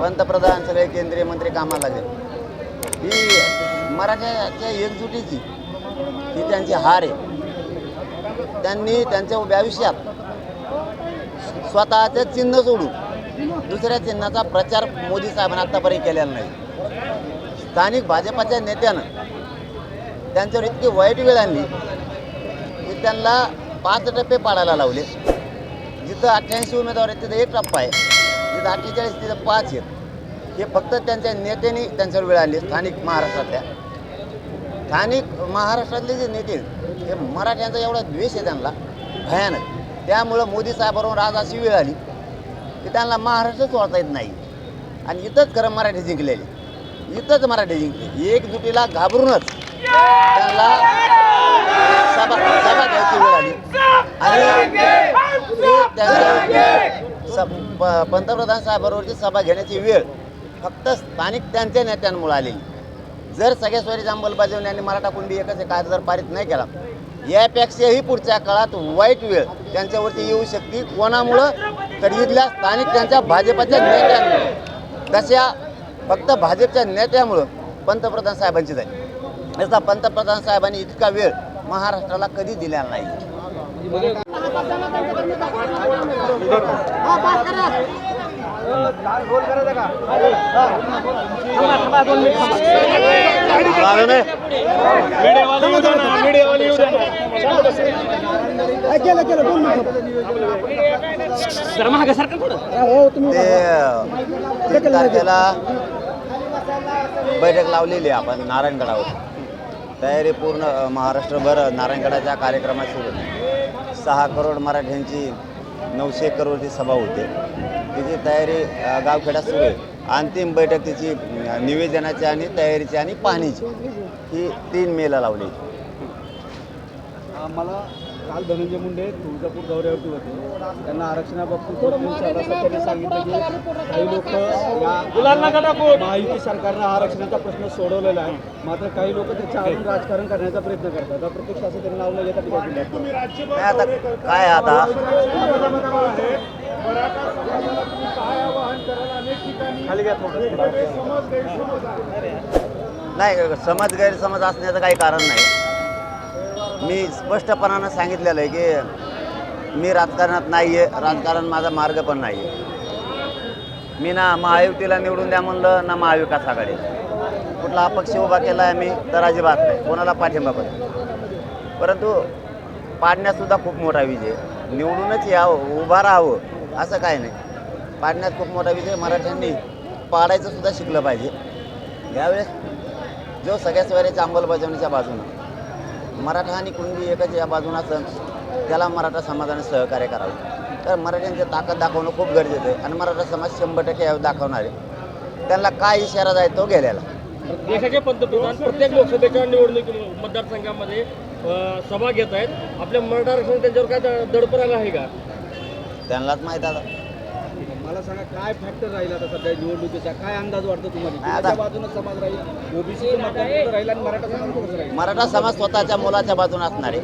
पंतप्रधान सगळे केंद्रीय मंत्री कामाला लागले. ही मराठ्याच्या एकजुटीची ही त्यांची हार आहे. त्यांनी त्यांच्या भविष्यात स्वतःचे स्वतःचं चिन्ह सोडून दुसऱ्या चिन्हाचा प्रचार मोदी साहेबांनी आत्तापर्यंत केलेला नाही. स्थानिक भाजपाच्या नेत्यानं त्यांच्यावर इतकी वाईट वेळ आणली की त्यांना पाच टप्पे पाडायला लावले. जिथं अठ्ठ्याऐंशी उमेदवार आहेत तिथं एक टप्पा आहे. तिथं अठ्ठेचाळीस तिथं पाच आहेत. हे फक्त त्यांच्या नेत्यांनी त्यांच्यावर वेळ आली स्थानिक महाराष्ट्रातल्या. स्थानिक महाराष्ट्रातले जे नेते हे मराठ्यांचा एवढा द्वेष आहे त्यांना. भयानक. त्यामुळं मोदी साहेबांवर आज अशी वेळ आली की त्यांना महाराष्ट्रच वाचता येत नाही. आणि इथंच खरं मराठी जिंकलेले. इथंच मराठी जिंकले एकजुटीला घाबरूनच त्यांना सभा सभा घ्यायची वेळ आली. आणि त्यांच्या स- पंतप्रधान साहेबांवरची सभा घेण्याची वेळ फक्त स्थानिक त्यांच्या नेत्यांमुळे आलेली. जर सगळ्या सोयरीची अंमलबजावणी आणि मराठा कुंडी एकच कायदा जर पारित नाही केला यापेक्षाही पुढच्या काळात वाईट वेळ त्यांच्यावरती येऊ शकते. कोणामुळं? तर इथल्या स्थानिक त्यांच्या भाजपाच्या नेत्यांमुळं. तशा फक्त भाजपच्या नेत्यामुळं पंतप्रधान साहेबांची झाली याचा पंतप्रधान साहेबांनी इतका वेळ महाराष्ट्राला कधी दिलेला नाही. ते तीन तारखेला बैठक लावलेली आहे आपण नारायणगडावर. तयारी पूर्ण महाराष्ट्रभर नारायणगडाच्या कार्यक्रमात सुरू. सहा करोड मराठ्यांची नऊशे करोडची सभा होते. तिची तयारी अ, गावखेड्यात सुरू आहे. अंतिम बैठक तिची निवेदनाची आणि तयारीची आणि पाहणीची. ही तीन मेला लावली. मला काल धनंजय मुंडे तुळजापूर दौऱ्यावरती होते. त्यांना आरक्षणाबाबतीत सांगितलं की काही लोक या महायुती सरकारनं आरक्षणाचा प्रश्न सोडवलेला आहे. मात्र काही लोक त्याच्या आडून राजकारण करण्याचा प्रयत्न करतात. अप्रत्यक्ष असं त्यांनी नाव न घेता. काय आता. नाही समज गैरसमज असण्याचं काही कारण नाही. मी स्पष्टपणानं सांगितलेलं आहे की मी राजकारणात नाही आहे राजकारण माझा मार्ग पण नाही आहे मी ना महायुतीला निवडून द्या म्हणलं ना महाविकास आघाडी. कुठला अपक्ष उभा केला आहे मी तर अजिबात नाही. कोणाला पाठिंबा पण परंतु पाडण्यातसुद्धा खूप मोठा विजय निवडूनच यावं उभा राहावं असं काय नाही. पाडण्यात खूप मोठा विजय मराठ्यांनी पाडायचं सुद्धा शिकलं पाहिजे. यावेळेस जो सगळ्या सोयऱ्याच्या अंमलबजावणीच्या बाजूनं मराठा आणि कुणबी एकच या बाजूनं असेल त्याला मराठा समाजाने सहकार्य करावं. तर मराठ्यांची ताकद दाखवणं खूप गरजेचं आहे. आणि मराठा समाज शंभर टक्के दाखवणार आहे. त्यांना काय इशारा जाय तो गेलेला. देशाचे पंतप्रधान प्रत्येक लोकसभेच्या निवडणूक मतदारसंघामध्ये सभा घेत आहेत. आपल्या मराठा आरक्षण त्यांच्यावर काय दडपण आलं आहे का? त्यांनाच माहीत आता. मला सांगा काय फॅक्टर राहील आता सध्या निवडणुकीचा? काय अंदाज वाटतो तुम्हाला बाजूने समाज राहील? ओबीसी राहील आणि मराठा समाज राहील? मराठा समाज स्वतःच्या मुलाच्या बाजूने असणार आहे.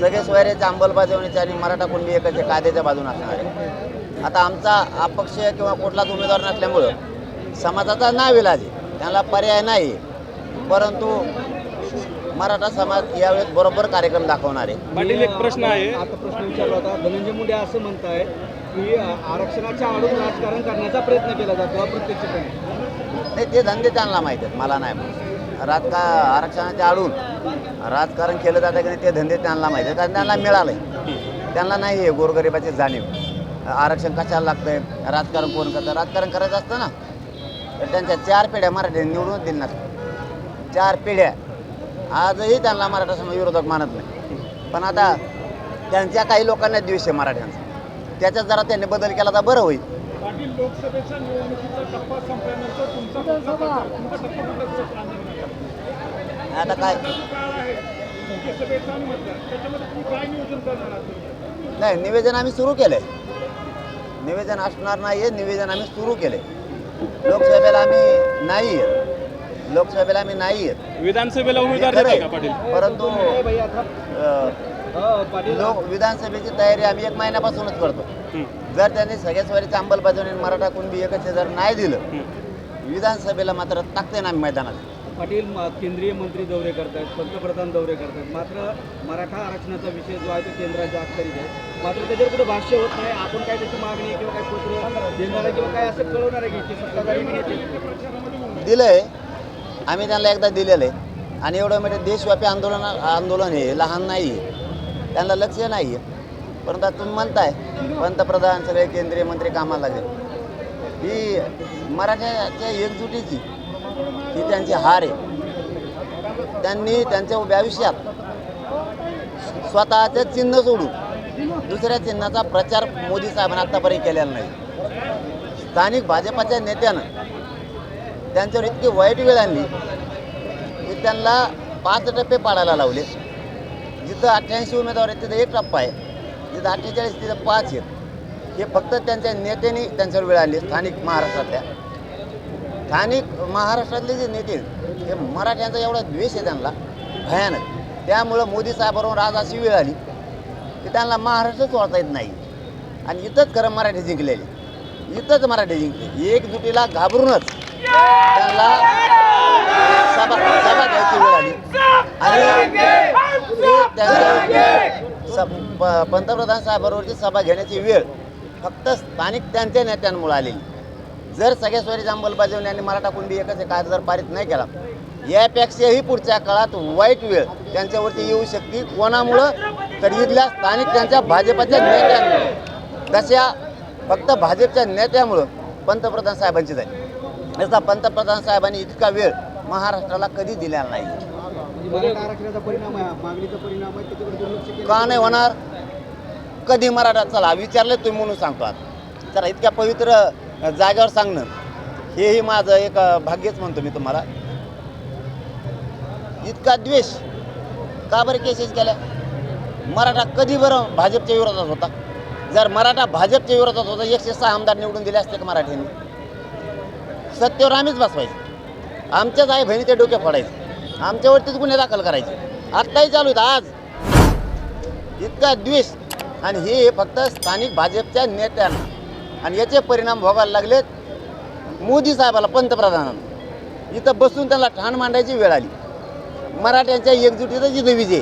सगळे सोयऱ्याच्या अंमलबजावणीच्या आणि मराठा कुणबी एकाच्या कायद्याच्या बाजूने असणार आहे. आता आमचा अपक्ष किंवा कुठलाच उमेदवार नसल्यामुळं समाजाचा नाव इलाज आहे त्याला पर्याय नाही. परंतु मराठा समाज यावेळेस बरोबर कार्यक्रम दाखवणार आहे. पाटील एक प्रश्न आहे. आता प्रश्न विचारला होता. धनंजय मुंडे असं म्हणताय की आरक्षणाच्या आडून राजकारण करण्याचा प्रयत्न केला जातो अप्रत्यक्षपणे. नाही ते धंदे त्यांना माहीत आहेत मला नाही राजका आरक्षणाच्या आडून राजकारण केलं जातं की नाही ते धंदे त्यांना माहीत आहेत कारण त्यांना मिळालं आहे त्यांना नाही आहे गोरगरिबाची जाणीव. आरक्षण कशाला लागतंय? राजकारण कोण करतं? राजकारण करायचं असतं ना. तर त्यांच्या चार पिढ्या मराठ्यांनी निवडून दिल्या नसत्या चार पिढ्या. आजही त्यांना मराठा समाज विरोधक मानत नाही. पण आता त्यांच्या काही लोकांना द्वेष आहे मराठ्यांचा. त्याच्यात जरा त्यांनी बदल केला तर बरं होईल. पाटील लोकसभेच्या निवडणुकीचा टप्पा संपल्यानंतर तुमचा पुढचा टप्पा कुठला सुरू आहे? आता काय? काळ आहे. लोकसभेचा आणि मतदार त्याच्यामध्ये तुम्ही काय नियोजन करणार आहात नाही निवेदन आम्ही सुरू केलं आहे निवेदन असणार नाही आहे निवेदन आम्ही सुरू केलं आहे लोकसभेला आम्ही नाही आहेत लोकसभेला आम्ही नाही आहेत विधानसभेला हे उमेदवार आहे. का पाटील? परंतु अ, लोक विधानसभेची तयारी आम्ही एक महिन्यापासूनच करतो. जर त्यांनी सगळ्या स्वारीची अंमलबजावणी आणि मराठा कुणबी एकच जर नाही दिलं विधानसभेला मात्र टाकते ना आम्ही मैदानात. पाटील म- केंद्रीय मंत्री दौरे करतायत पंतप्रधान दौरे करतायत. मात्र मराठा आरक्षणाचा विषय जो आहे तो केंद्राच्या अखत्यारीत आहे. मात्र त्याच्यावर कुठे भाष्य होत नाही. आपण काय त्याची मागणी किंवा काय पत्र देणार आहे किंवा काय असं कळवणार आहे की सत्ताधारी नेते दिलंय. आम्ही त्यांना एकदा दिलेलं आहे. आणि एवढं म्हणजे देशव्यापी आंदोलन आंदोलन हे लहान नाही आहे. त्यांना लक्ष नाही आहे परंतु आता तुम्ही म्हणताय पंतप्रधान सगळे केंद्रीय मंत्री कामाला लागले. ही मराठ्याच्या एकजुटीची ही त्यांची हार आहे. त्यांनी त्यांच्या उभ्या आयुष्यात स्वतःचं चिन्ह सोडून दुसऱ्या चिन्हाचा प्रचार मोदी साहेबांनी आत्तापर्यंत केलेला नाही. स्थानिक भाजपाच्या नेत्यानं त्यांच्यावर इतकी वाईट वेळ आणली की त्यांना पाच टप्पे पाडायला लावले. जिथं अठ्ठ्याऐंशी उमेदवार आहेत तिथं एक टप्पा आहे. जिथं अठ्ठेचाळीस तिथं पाच आहेत. हे फक्त त्यांच्या नेत्यांनी त्यांच्यावर वेळ आली स्थानिक महाराष्ट्रातल्या. स्थानिक महाराष्ट्रातले जे नेते आहेत, हे मराठ्यांचा एवढा द्वेष आहे त्यांना भयानक. त्यामुळं मोदी साहेबांवर आज अशी वेळ आली की त्यांना महाराष्ट्रच वाचता येत नाही. आणि इथंच खरं मराठी जिंकलेली. इथंच मराठी जिंकले एकजुटीला घाबरूनच. त्यांना सभा सभा घ्यायची वेळ आली. आणि ते त्यांच्या प- पंतप्रधान साहेबांवरची सभा घेण्याची वेळ फक्त स्थानिक त्यांच्या नेत्यांमुळे आलेली. जर सगळ्या स्वरीची अंमलबजावणी आणि मराठा कुंडी एकच कायदा जर पारित नाही केला यापेक्षाही पुढच्या काळात वाईट वेळ त्यांच्यावरती येऊ शकते कोणामुळं? तर इथल्या स्थानिक त्यांच्या भाजपच्या नेत्यांमुळे. तशा फक्त भाजपच्या नेत्यामुळं पंतप्रधान साहेबांची झाली. याचा पंतप्रधान साहेबांनी इतका वेळ महाराष्ट्राला कधी नाही. म्हणजे केलं का नाही होणार? कधी मराठा चला विचारले तुम्ही म्हणून सांगतो आता. चला इतक्या पवित्र जागेवर सांगणं हेही माझं एक भाग्यच म्हणतो मी तुम्हाला. इतका द्वेष. का बरं केसेस केल्या? मराठा कधी बरं भाजपच्या विरोधात होता? जर मराठा भाजपच्या विरोधात होता एकशे सहा आमदार निवडून दिले असते का मराठ्यांनी? सत्तेवर आम्हीच बसवायचे. आमच्याच आई बहिणी ते डोके फोडायचे. आमच्यावरतीच गुन्हे दाखल करायचे. आत्ताही चालू आहेत आज. इतका द्वेष. आणि हे फक्त स्थानिक भाजपच्या नेत्यांना. आणि याचे परिणाम भोगायला लागलेत मोदी साहेबाला पंतप्रधानांना. इथं बसून त्यांना ठाण मांडायची वेळ आली. मराठ्यांच्या एकजुटीचा जिथं विजय.